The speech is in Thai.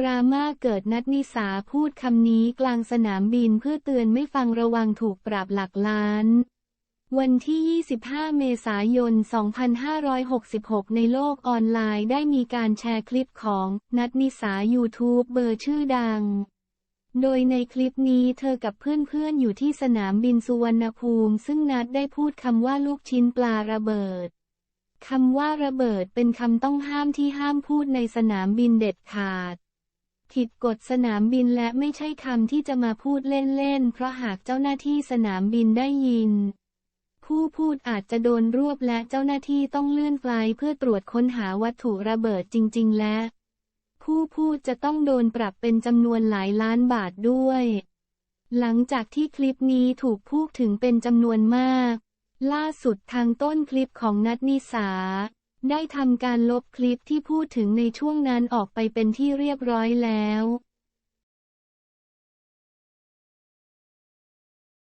ดราม่าเกิดนัดนิสาพูดคำนี้กลางสนามบินเพื่อเตือนไม่ฟังระวังถูกปรับหลักล้าน วันที่ 25 เมษายน 2566 ในโลกออนไลน์ได้มีการแชร์คลิปของนัดนิสายูทูบเบอร์ชื่อดัง โดยในคลิปนี้เธอกับเพื่อนๆอยู่ที่สนามบินสุวรรณภูมิ ซึ่งนัดได้พูดคำว่าลูกชิ้นปลาระเบิดคำว่าระเบิดเป็นคำต้องห้ามที่ห้ามพูดในสนามบินเด็ดขาด ผิดกฎสนามบินและไม่ใช่คำที่จะมาพูดเล่นๆ เพราะหากเจ้าหน้าที่สนามบินได้ยิน ผู้พูดอาจจะโดนรวบและเจ้าหน้าที่ต้องเลื่อนไฟล์เพื่อตรวจค้นหาวัตถุระเบิดจริง ๆ และ ผู้พูดจะต้องโดนปรับเป็นจำนวนหลายล้านบาทด้วย หลังจากที่คลิปนี้ถูกพูดถึงเป็นจำนวนมาก ล่าสุดทางต้นคลิปของนัทนิสา ได้ทำการลบคลิปที่พูดถึงในช่วงนั้นออกไปเป็นที่เรียบร้อยแล้ว